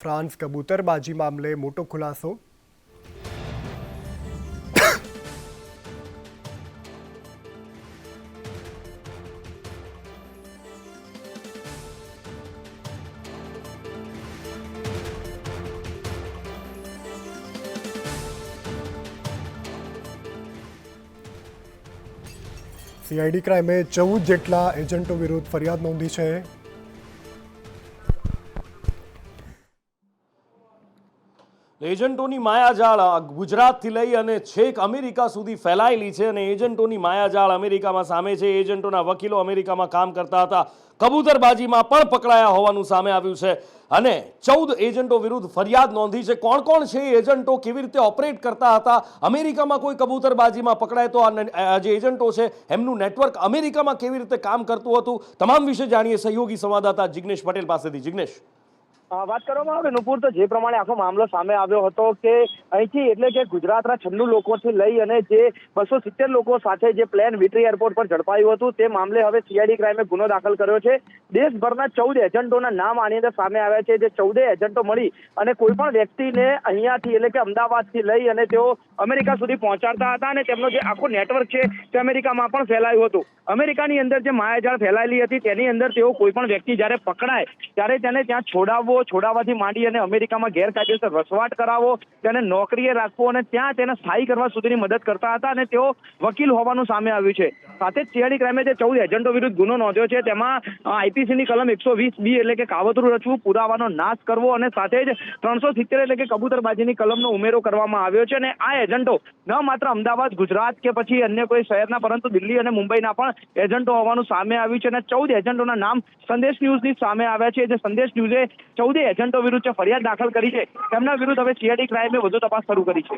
France કબૂતરબાજી મામલે મોટો ખુલાસો સીઆઈડી ક્રાઇમે ચૌદ જેટલા એજન્ટો વિરુદ્ધ ફરિયાદ નોંધી છે એજન્ટોની માયાજાળ ગુજરાતથી લઈ અને છેક અમેરિકા સુધી ફેલાયેલી છે અને એજન્ટોની માયાજાળ અમેરિકામાં સામે છે. એજન્ટોના વકીલો અમેરિકામાં કામ કરતા હતા. કબૂતરબાજીમાં પણ પકડાયા હોવાનું સામે આવ્યું છે. અને ચૌદ એજન્ટો વિરુદ્ધ ફરિયાદ નોંધી છે. કોણ કોણ છે એ એજન્ટો કેવી રીતે ઓપરેટ કરતા હતા? અમેરિકામાં કોઈ કબૂતરબાજીમાં પકડાય તો આ જે એજન્ટો છે, એમનું નેટવર્ક અમેરિકામાં કેવી રીતે કામ કરતું હતું? તમામ વિશે જાણીએ સહયોગી સંવાદદાતા જિગ્નેશ પટેલ પાસેથી. જિગ્નેશ. વાત કરવામાં આવે, નુપુર, તો જે પ્રમાણે આખો મામલો સામે આવ્યો હતો કે અહીંથી એટલે કે ગુજરાતના છન્નું લોકોથી લઈ અને જે બસો સિત્તેર લોકો સાથે જે પ્લેન વિટરી એરપોર્ટ પર ઝડપાયું હતું, તે મામલે હવે સીઆઈડી ક્રાઇમે ગુનો દાખલ કર્યો છે. દેશભરના ચૌદ એજન્ટોના નામ આની અંદર સામે આવ્યા છે, જે ચૌદે એજન્ટો મળી અને કોઈ પણ વ્યક્તિને અહીંયાથી એટલે કે અમદાવાદથી લઈ અને તેઓ અમેરિકા સુધી પહોંચાડતા હતા અને તેમનો જે આખો નેટવર્ક છે તે અમેરિકામાં પણ ફેલાયું હતું. અમેરિકાની અંદર જે માયાજાળ ફેલાયેલી હતી, તેની અંદર તેઓ કોઈ પણ વ્યક્તિ જ્યારે પકડાય, ત્યારે તેને ત્યાં છોડાવવો છોડાવવાથી માંડી અને અમેરિકામાં ગેરકાયદેસર વસવાટ કરાવો, તેને નોકરીએ રાખવો અને ત્યાં તેને સ્થાયી કરવા સુધીની મદદ કરતા હતા અને તેઓ વકીલ હોવાનું સામે આવ્યું છે. સાથે જ સીઆઈડી ક્રાઇમે જે ચૌદ એજન્ટો વિરુદ્ધ ગુનો નોંધ્યો છે, તેમાં આઈપીસીની કલમ એકસો વીસ બી એટલે કે કાવતરું રચવું પુરાવાનો નાશ કરવો અને સાથે જ ત્રણસો સિત્તેર એટલે કે કબૂતરબાજીની કલમનો ઉમેરો કરવામાં આવ્યો છે અને આ એજન્ટો ન માત્ર અમદાવાદ, ગુજરાત કે પછી અન્ય કોઈ શહેરના પરંતુ દિલ્હી અને મુંબઈના પણ એજન્ટો હોવાનું સામે આવ્યું છે અને ચૌદ એજન્ટોના નામ સંદેશ ન્યૂઝની સામે આવ્યા છે. જે સંદેશ ન્યૂઝે ચૌદે એજન્ટો વિરુદ્ધ જે ફરિયાદ દાખલ કરી છે, તેમના વિરુદ્ધ હવે સીઆઈડી ક્રાઇમે વધુ તપાસ શરૂ કરી છે.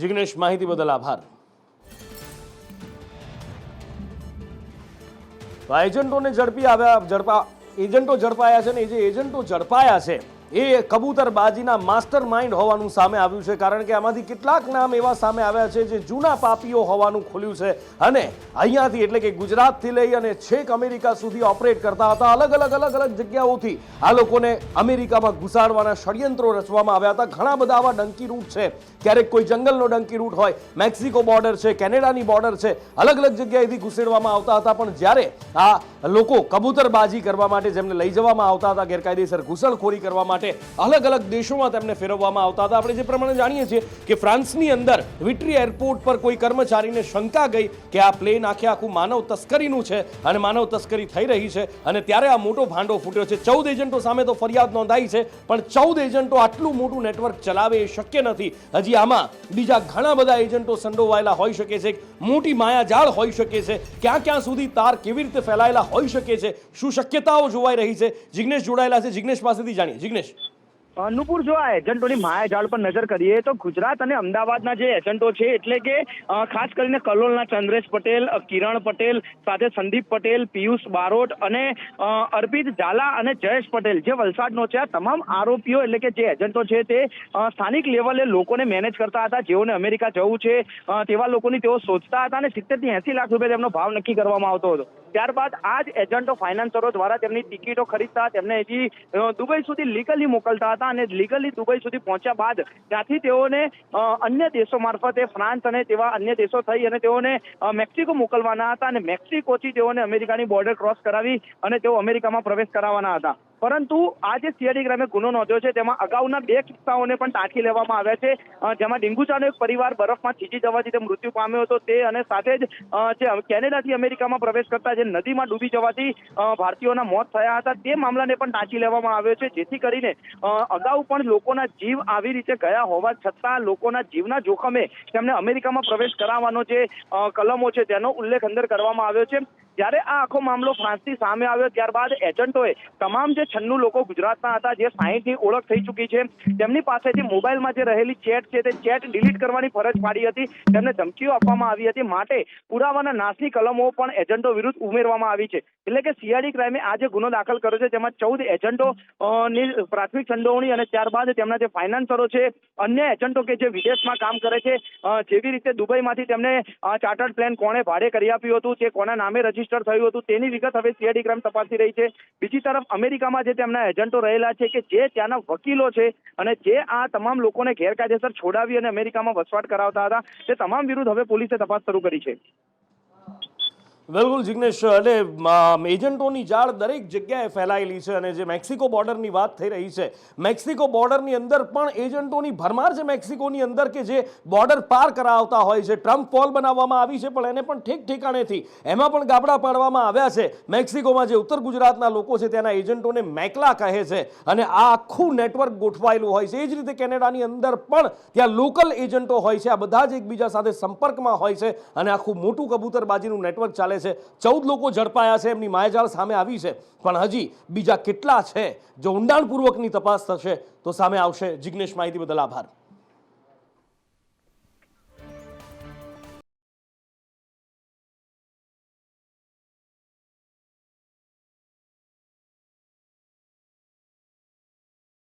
જિગ્નેશ, માહિતી બદલ આભાર. એજન્ટોને ઝડપી આવ્યા, ઝડપા, એજન્ટો ઝડપાયા છે ને એ જે એજન્ટો ઝડપાયા છે એ કબૂતરબાજીના માસ્ટર માઇન્ડ હોવાનું સામે આવ્યું છે, કારણ કે આમાંથી કેટલાક નામ એવા સામે આવ્યા છે જે જૂના પાપીઓ હોવાનું ખુલ્યું છે. અને અહીંયાથી એટલે કે ગુજરાતથી લઈ અને છેક અમેરિકા સુધી ઓપરેટ કરતા હતા, અલગ અલગ અલગ અલગ જગ્યાઓથી આ લોકોને અમેરિકામાં ઘુસાડવાના ષડયંત્રો રચવામાં આવ્યા હતા. ઘણા બધા આવા ડંકી રૂટ છે, ક્યારેક કોઈ જંગલનો ડંકી રૂટ હોય, મેક્સિકો બોર્ડર છે, કેનેડાની બોર્ડર છે, અલગ અલગ જગ્યાએથી ઘુસેડવામાં આવતા હતા. પણ જ્યારે આ લોકો કબૂતરબાજી કરવા માટે જેમને લઈ જવામાં આવતા હતા, ગેરકાયદેસર ઘૂસણખોરી કરવા માટે અલગ અલગ દેશોમાં તેમને ફેરવવામાં આવતા હતા. આપણે જે પ્રમાણે જાણીએ છીએ કે ફ્રાન્સની અંદર વિટ્રી એરપોર્ટ પર કોઈ કર્મચારીને શંકા ગઈ કે આ પ્લેન આખે આખું માનવ તસ્કરીનું છે અને માનવ તસ્કરી થઈ રહી છે અને ત્યારે આ મોટો ભાંડો ફૂટ્યો છે. ચૌદ એજન્ટો સામે તો ફરિયાદ નોંધાઈ છે, પણ ચૌદ એજન્ટો આટલું મોટું નેટવર્ક ચલાવે એ શક્ય નથી. હજી આમાં બીજા ઘણા બધા એજન્ટો સંડોવાયેલા હોઈ શકે છે મોટી માયાજાળ હોઈ શકે છે. ક્યાં ક્યાં સુધી તાર કેવી રીતે ફેલાયેલા હોઈ શકે છે? શું શક્યતાઓ જોવાઈ રહી છે? જિગ્નેશ જોડાયેલા છે. જિગ્નેશ પાસેથી જાણીએ. જિગ્નેશ. અનુપુર જો આ એજન્ટોની માયાજાળ પર નજર કરીએ તો ગુજરાત અને અમદાવાદના જે એજન્ટો છે, એટલે કે ખાસ કરીને કલોલના ચંદ્રેશ પટેલ કિરણ પટેલ, સાથે સંદીપ પટેલ, પિયુષ બારોટ અને અર્પિત ઝાલા અને જયેશ પટેલ, જે વલસાડનો છે. આ તમામ આરોપીઓ, એટલે કે જે એજન્ટો છે તે સ્થાનિક લેવલે લોકોને મેનેજ કરતા હતા. જેઓને અમેરિકા જવું છે તેવા લોકોની તેઓ શોધતા હતા અને સિત્તેરથી એસી લાખ રૂપિયા તેમનો ભાવ નક્કી કરવામાં આવતો હતો. ત્યારબાદ આ જ એજન્ટો ફાઇનાન્સરો દ્વારા તેમની ટિકિટો ખરીદતા, તેમને હજી દુબઈ સુધી લીગલી મોકલતા હતા અને લીગલી દુબઈ સુધી પહોંચ્યા બાદ ત્યાંથી તેઓને અન્ય દેશો મારફતે ફ્રાન્સ અને તેવા અન્ય દેશો થઈ અને તેઓને મેક્સિકો મોકલવાના હતા અને મેક્સિકોથી તેઓને અમેરિકાની બોર્ડર ક્રોસ કરાવી અને તેઓ અમેરિકામાં પ્રવેશ કરાવવાના હતા. પરંતુ આ જે સીઆઈડી ગ્રામે ગુનો નોંધ્યો છે, તેમાં અગાઉના બે કિસ્સાઓને પણ ટાંકી લેવામાં આવ્યા છે. જેમાં ડીંગુચાનો એક પરિવાર બરફમાં થીજી જવાથી તે મૃત્યુ પામ્યો હતો, તે અને સાથે જ જે કેનેડાથી અમેરિકામાં પ્રવેશ કરતા જે નદીમાં ડૂબી જવાથી ભારતીયોના મોત થયા હતા. તે મામલાને પણ ટાંકી લેવામાં આવ્યો છે, જેથી કરીને અગાઉ પણ લોકોના જીવ આવી રીતે ગયા હોવા છતાં લોકોના જીવના જોખમે તેમને અમેરિકામાં પ્રવેશ કરાવવાનો જે કલમો છે, તેનો ઉલ્લેખ અંદર કરવામાં આવ્યો છે. જ્યારે આ આખો મામલો ફ્રાન્સથી સામે આવ્યો, ત્યારબાદ એજન્ટોએ તમામ જે છન્નું લોકો ગુજરાતના હતા, જે સાહીઠની ઓળખ થઈ ચૂકી છે, તેમની પાસેથી મોબાઈલમાં જે રહેલી ચેટ છે તે ચેટ ડિલીટ કરવાની ફરજ પાડી હતી. તેમને ધમકીઓ આપવામાં આવી હતી. માટે પુરાવાના નાશની કલમો પણ એજન્ટો વિરુદ્ધ ઉમેરવામાં આવી છે. એટલે કે સીઆઈડી ક્રાઇમે આ જે ગુનો દાખલ કર્યો છે, તેમાં ચૌદ એજન્ટો ની પ્રાથમિક સંડોવણી અને ત્યારબાદ તેમના જે ફાઇનાન્સરો છે, અન્ય એજન્ટો કે જે વિદેશમાં કામ કરે છે જેવી રીતે દુબઈમાંથી તેમને ચાર્ટર્ડ પ્લેન કોણે ભાડે કરી આપ્યું હતું, તે કોના નામે રજિસ્ટર રજિસ્ટર થયું હતું. તેની વિગત હવે સીઆઈડી ક્રાઇમ તપાસી રહી છે. બીજી તરફ અમેરિકામાં જે તેમના એજન્ટો રહેલા છે કે જે ત્યાંના વકીલો છે અને જે આ તમામ લોકોને ગેરકાયદેસર છોડાવી અને અમેરિકામાં વસવાટ કરાવતા હતા, તે તમામ વિરુદ્ધ હવે પોલીસે તપાસ શરૂ કરી છે. બિલકુલ જિગ્નેશ એટલે એજન્ટોની જાળ દરેક જગ્યાએ ફેલાયેલી છે અને જે મેક્સિકો બોર્ડરની વાત થઈ રહી છે, મેક્સિકો બોર્ડરની અંદર પણ એજન્ટોની ભરમાર છે મેક્સિકોની અંદર કે જે બોર્ડર પાર કરાવતા હોય છે. ટ્રમ્પ ફોલ બનાવવામાં આવી છે, પણ એને પણ ઠીક ઠેકાણેથી, એમાં પણ ગાબડા પાડવામાં આવ્યા છે. મેક્સિકોમાં જે ઉત્તર ગુજરાતના લોકો છે, ત્યાંના એજન્ટોને મેકલા કહે છે અને આ આખું નેટવર્ક ગોઠવાયેલું હોય છે. એ જ રીતે કેનેડાની અંદર પણ ત્યાં લોકલ એજન્ટો હોય છે. આ બધા જ એકબીજા સાથે સંપર્કમાં હોય છે અને આખું મોટું કબૂતરબાજીનું નેટવર્ક ચાલે છે. ચૌદ લોકો ઝડપાયા છે, એમની માયાજાળ સામે આવી છે. પણ હજી બીજા કેટલા છે, જો ઊંડાણપૂર્વકની તપાસ થશે, તો સામે આવશે. જિગ્નેશ, માહિતી બદલ આભાર.